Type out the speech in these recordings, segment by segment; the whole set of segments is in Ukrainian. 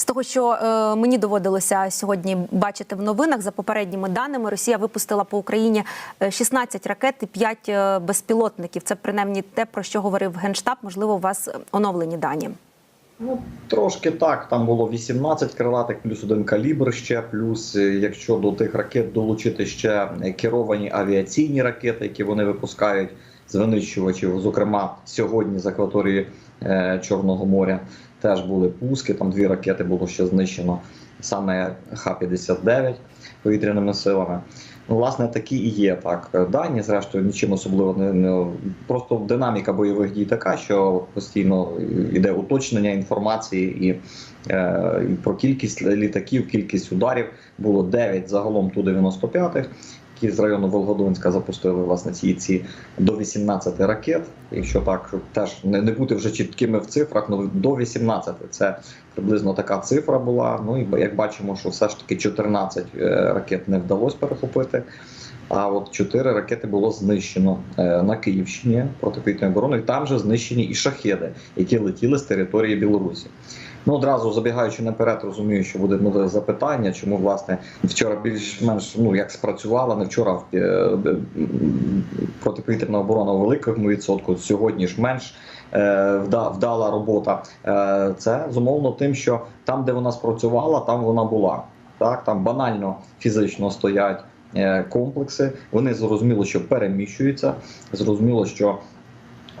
З того, що е, мені доводилося сьогодні бачити в новинах, за попередніми даними, Росія випустила по Україні е, 16 ракет і 5 е, безпілотників. Це принаймні те, про що говорив генштаб. Можливо, у вас е, оновлені дані. Ну, трошки так. Там було 18 крилатих, плюс один калібр ще. Плюс, е, якщо до тих ракет долучити ще керовані авіаційні ракети, які вони випускають з винищувачів, зокрема сьогодні з акваторії е, Чорного моря, теж були пуски. Там дві ракети було ще знищено, саме Х-59 повітряними силами. Ну, власне, такі і є так дані. Зрештою, нічим особливо не, не просто динаміка бойових дій така, що постійно йде уточнення інформації і, е, про кількість літаків, кількість ударів було 9 загалом ту 95-х, які з району Волгодонська запустили власне ці ці до 18 ракет. Якщо так, щоб теж не, не бути вже чіткими в цифрах, ну до 18 це приблизно така цифра була. Ну і як бачимо, що все ж таки 14 е, ракет не вдалося перехопити. А от 4 ракети було знищено е, на Київщині протиповітряної оборони. І Там же знищені і шахеди, які летіли з території Білорусі. Ну одразу забігаючи наперед, розумію, що буде буде запитання, чому власне вчора більш-менш ну як спрацювала, не вчора е, е, протиповітряна оборона у великому відсотку. Сьогодні ж менш вдала робота. Це зумовлено тим, що там, де вона спрацювала, там вона була. Так, там банально фізично стоять комплекси. Вони зрозуміло, що переміщуються. Зрозуміло, що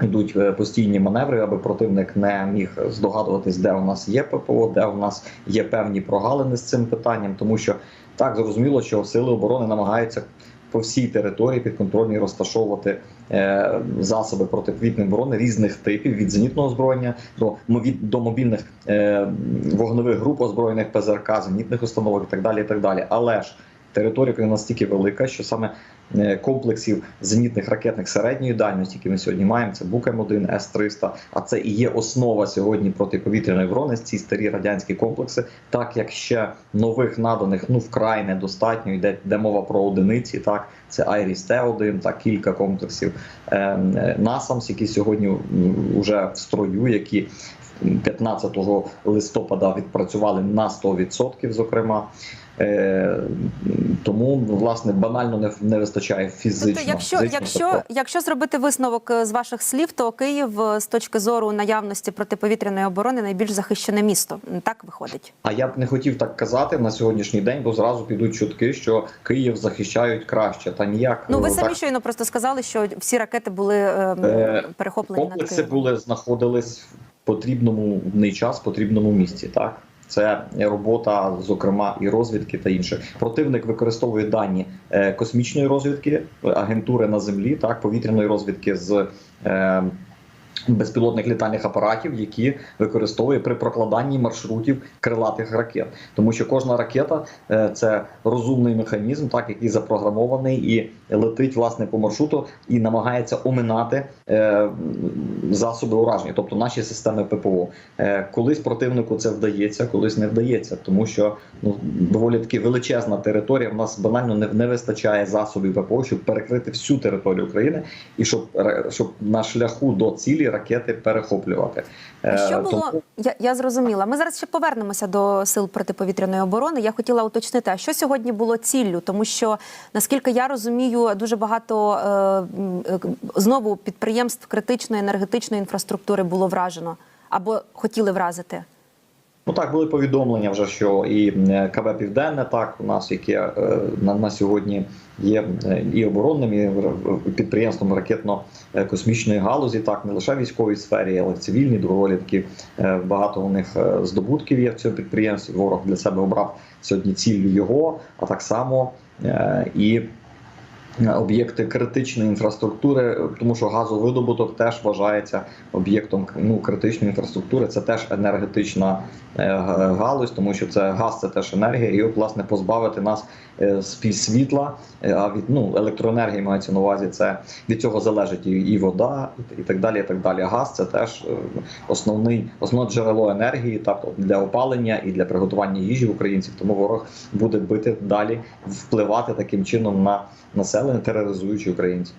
йдуть е, постійні маневри, аби противник не міг здогадуватись, де у нас є ППО, де у нас є певні прогалини з цим питанням, тому що так зрозуміло, що сили оборони намагаються. По всій території підконтрольній розташовувати е, засоби протиповітряної оборони різних типів від зенітного озброєння до мові- до мобільних е, вогневих груп озброєних ПЗРК, зенітних установок і так далі. І так далі. Але ж територія настільки велика, що саме комплексів зенітних ракетних середньої дальності, які ми сьогодні маємо, це Бук М1, С-300, а це і є основа сьогодні протиповітряної оборони, ці старі радянські комплекси, так як ще нових наданих ну вкрай недостатньо, йде, йде мова про одиниці, так, це Айріс Т-1, так, кілька комплексів. Е, е, які сьогодні вже в строю, які 15 листопада відпрацювали на 100%, зокрема. Е, тому власне банально не, не вистачає фізично. Тобто, якщо, фізично якщо, такого. якщо зробити висновок е, з ваших слів, то Київ е, з точки зору наявності протиповітряної оборони найбільш захищене місто. Так виходить. А я б не хотів так казати на сьогоднішній день, бо зразу підуть чутки, що Київ захищають краще. Та ніяк Ну ви е, самі щойно просто сказали, що всі ракети були е, перехоплені над комплекси Києвом. були знаходились в потрібному в неї час, в потрібному місці. Так це робота, зокрема, і розвідки та інше. Противник використовує дані е, космічної розвідки, агентури на землі, так повітряної розвідки з. Безпілотних літальних апаратів, які використовує при прокладанні маршрутів крилатих ракет, тому що кожна ракета е, це розумний механізм, так який запрограмований і летить власне по маршруту і намагається оминати е, засоби ураження, тобто наші системи ППО. Е, колись противнику це вдається, колись не вдається, тому що ну доволі таки величезна територія. В нас банально не, не вистачає засобів ППО, щоб перекрити всю територію України і щоб щоб на шляху до цілі ракети перехоплювати. Е, Що було тому- я, я зрозуміла. Ми зараз ще повернемося до сил протиповітряної оборони. Я хотіла уточнити, а що сьогодні було ціллю, тому що наскільки я розумію, дуже багато е, е, знову підприємств критичної енергетичної інфраструктури було вражено або хотіли вразити. Ну так були повідомлення вже, що і е, КБ Південне, так у нас яке е, на, на сьогодні є е, і оборонним, і підприємством ракетно-космічної галузі, так не лише військовій сфері, але в цивільній доволі таки багато у них здобутків є в цьому підприємстві. Ворог для себе обрав сьогодні ціллю його, а так само і. Об'єкти критичної інфраструктури, тому що газовидобуток теж вважається об'єктом ну, критичної інфраструктури. Це теж енергетична е, галузь, тому що це газ, це теж енергія, і от власне позбавити нас е, світла, е, а від ну електроенергії мається на увазі. Це від цього залежить і, вода, і, так далі. І так далі. Газ це теж основний основне джерело енергії, тобто для опалення і для приготування їжі українців. Тому ворог буде бити далі, впливати таким чином на населення, тероризуючи українців.